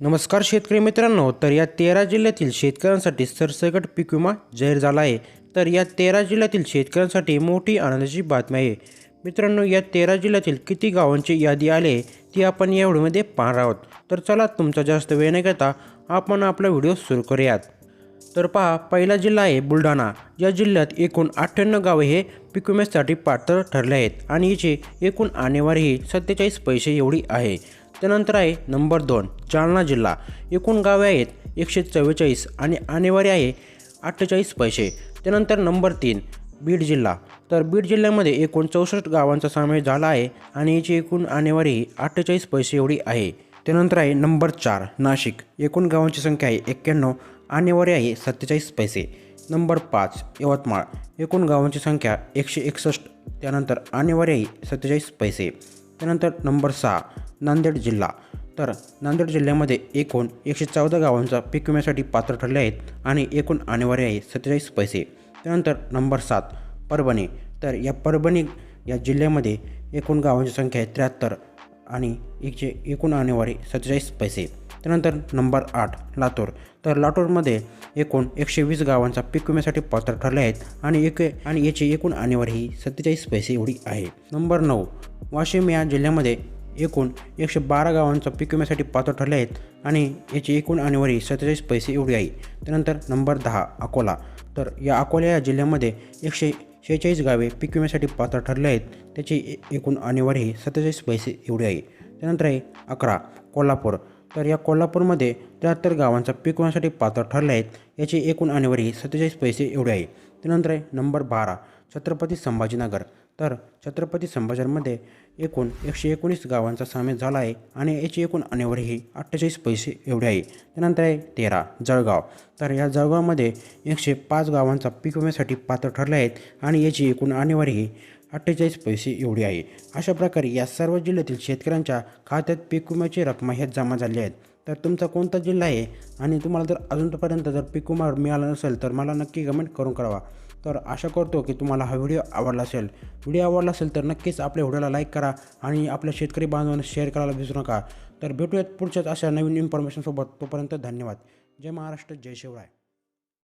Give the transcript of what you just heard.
नमस्कार शेतकरी मित्रांनो तर या तेरा जिल्ह्यातील शेतकऱ्यांसाठी सरसकट पीक विमा जाहीर झाला आहे. तर या तेरा जिल्ह्यातील शेतकऱ्यांसाठी मोठी आनंदाची बातमी आहे. मित्रांनो या तेरा जिल्ह्यातील किती गावांची यादी आले ती आपण या व्हिडिओमध्ये पाहणार आहोत. तर चला तुमचा जास्त वेळ न घेता आपण आपला व्हिडिओ सुरू करूयात. तर पहा पहिला जिल्हा आहे बुलढाणा. या जिल्ह्यात एकूण अठ्ठ्याण्णव गावे हे पीक विम्यासाठी पात्र ठरले आहेत आणि याची एकूण आणेवारी ही सत्तेचाळीस पैसे एवढी आहे. त्यानंतर आहे नंबर दोन जालना जिल्हा. एकूण गावे आहेत एकशे चव्वेचाळीस आणि आणेवारी आहे अठ्ठेचाळीस पैसे. त्यानंतर नंबर तीन बीड जिल्हा. तर बीड जिल्ह्यामध्ये एकूण चौसष्ट गावांचा समावेश झाला आहे आणि याची एकूण आणेवारी ही अठ्ठेचाळीस पैसे एवढी आहे. त्यानंतर आहे नंबर चार नाशिक. एकूण गावांची संख्या आहे एक्क्याण्णव आणेवारी आहे सत्तेचाळीस पैसे. नंबर पाच यवतमाळ. एकूण गावांची संख्या एकशे एकसष्ट त्यानंतर आणेवारी आहे सत्तेचाळीस पैसे. त्यानंतर नंबर सहा नांदेड जिल्हा. तर नांदेड जिल्ह्यामध्ये एकूण एकशे चौदा गावांचा पीक विम्यासाठी पात्र ठरले आहेत आणि एकूण आणेवारी आहे सत्तेचाळीस पैसे. त्यानंतर नंबर सात परभणी. तर या परभणी या जिल्ह्यामध्ये एकूण गावांची संख्या आहे त्र्याहत्तर आणि एकशे एकूण आणेवारी सत्तेचाळीस पैसे. त्यानंतर नंबर आठ लातूर. तर लातूरमध्ये एकूण एकशे वीस गावांचा पीक विम्यासाठी पात्र ठरले आहेत आणि एक आणि याची एकूण आणेवारी ही सत्तेचाळीस पैसे एवढी आहे. नंबर नऊ वाशिम या जिल्ह्यामध्ये एकूण एकशे बारा गावांचा पीक विम्यासाठी पात्र ठरले आहेत आणि याची एकूण आणेवारी सत्तेचाळीस पैसे एवढी आहे. त्यानंतर नंबर दहा अकोला. तर या अकोला या जिल्ह्यामध्ये एकशे शेहेचाळीस गावे पीक विम्यासाठी पात्र ठरले आहेत. त्याची ए- एकूण आणेवारी सत्तेचाळीस पैसे एवढी आहे. त्यानंतर आहे अकरा कोल्हापूर. तर या कोल्हापूरमध्ये त्र्याहत्तर गावांचा पीक विम्यासाठी पात्र ठरले आहेत. याची एकूण आणेवारी सत्तेचाळीस पैसे एवढी आहे. त्यानंतर आहे नंबर बारा छत्रपती संभाजीनगर. तर छत्रपती संभाजीनगरमध्ये एकूण एकशे एकोणीस गावांचा समावेश झाला आहे आणि याची एकूण आणेवारी ही अठ्ठेचाळीस पैसे एवढे आहे. त्यानंतर आहे तेरा जळगाव. तर या जळगावमध्ये एकशे पाच गावांचा पीक विम्यासाठी पात्र ठरले आहेत आणि याची एकूण आणेवारी ही अठ्ठेचाळीस पैसे एवढी आहे. अशा प्रकारे या सर्व जिल्ह्यातील शेतकऱ्यांच्या खात्यात पीक विम्याची रक्कम ह्यात जमा झाली आहेत तर तुमचा कोणता जिल्हा आहे? आणि तुम्हाला जर अजूनपर्यंत जर पीक विमा मिळाला नसेल तर मला नक्की कमेंट करून कळवा. तर आशा करतो की तुम्हाला हा व्हिडिओ आवडला असेल. व्हिडिओ आवडला असेल तर नक्कीच आपल्या व्हिडिओला लाईक करा आणि आपल्या शेतकरी बांधवांना शेअर करायला विसरू नका. तर भेटूयात पुढच्याच अशा नवीन इन्फॉर्मेशनसोबत तोपर्यंत धन्यवाद. जय महाराष्ट्र जय शिवराय.